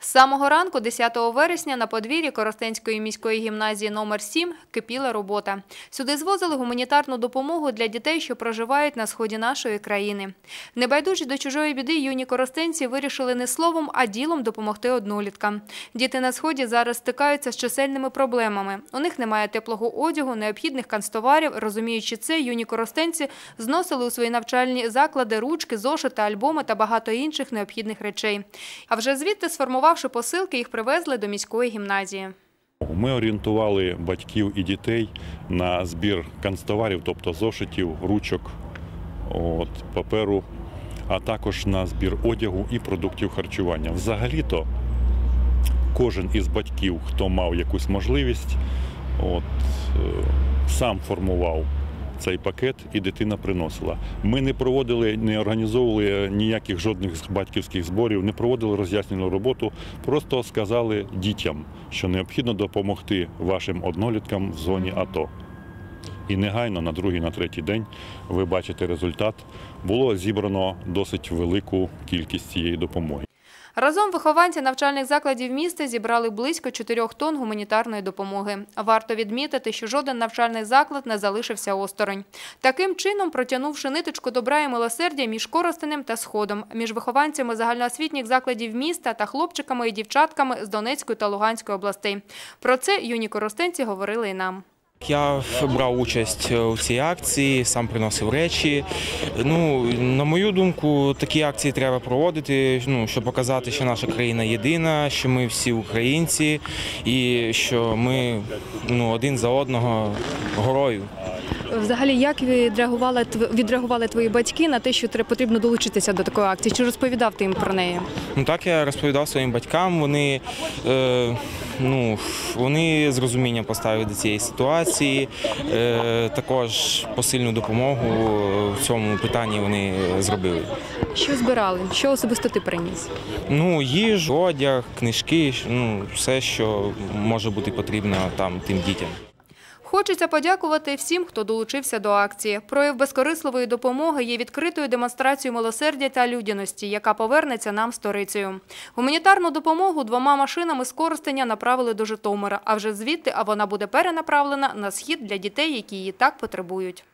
З самого ранку, 10 вересня, на подвір'ї Коростенської міської гімназії номер 7 кипіла робота. Сюди звозили гуманітарну допомогу для дітей, що проживають на сході нашої країни. Небайдужі до чужої біди юні коростенці вирішили не словом, а ділом допомогти одноліткам. Діти на сході зараз стикаються з чисельними проблемами. У них немає теплого одягу, необхідних канцтоварів. Розуміючи це, юні коростенці зносили у свої навчальні заклади ручки, зошити, альбоми та багато інших необхідних речей. А вже звідти, сформувавши посилки, їх привезли до міської гімназії. Ми орієнтували батьків і дітей на збір канцтоварів, тобто зошитів, ручок, от, паперу, а також на збір одягу і продуктів харчування. Взагалі-то кожен із батьків, хто мав якусь можливість, от, е, сам формував цей пакет і дитина приносила. Ми не проводили, не організовували ніяких жодних батьківських зборів, не проводили роз'яснену роботу, просто сказали дітям, що необхідно допомогти вашим одноліткам в зоні АТО. І негайно на другий, на третій день ви бачите результат. Було зібрано досить велику кількість цієї допомоги. Разом вихованці навчальних закладів міста зібрали близько 4 тонн гуманітарної допомоги. Варто відмітити, що жоден навчальний заклад не залишився осторонь. Таким чином, протягнувши ниточку добра і милосердя між Коростенем та Сходом, між вихованцями загальноосвітніх закладів міста та хлопчиками і дівчатками з Донецької та Луганської областей. Про це юні коростенці говорили і нам. Я брав участь у цій акції, сам приносив речі. Ну, на мою думку, такі акції треба проводити, ну, щоб показати, що наша країна єдина, що ми всі українці і що ми ну, один за одного горою. Взагалі, як відреагували відреагували твої батьки на те, що потрібно долучитися до такої акції? Чи розповідав ти їм про неї? Ну так я розповідав своїм батькам. Вони е, ну вони з розумінням поставили до цієї ситуації. Е, також посильну допомогу в цьому питанні вони зробили. Що збирали? Що особисто ти приніс? Ну, їжу, одяг, книжки, ну все, що може бути потрібно там тим дітям. Хочеться подякувати всім, хто долучився до акції. Прояв безкорисливої допомоги є відкритою демонстрацією милосердя та людяності, яка повернеться нам сторицею. Гуманітарну допомогу двома машинами з користення направили до Житомира, а вже звідти а вона буде перенаправлена на схід для дітей, які її так потребують.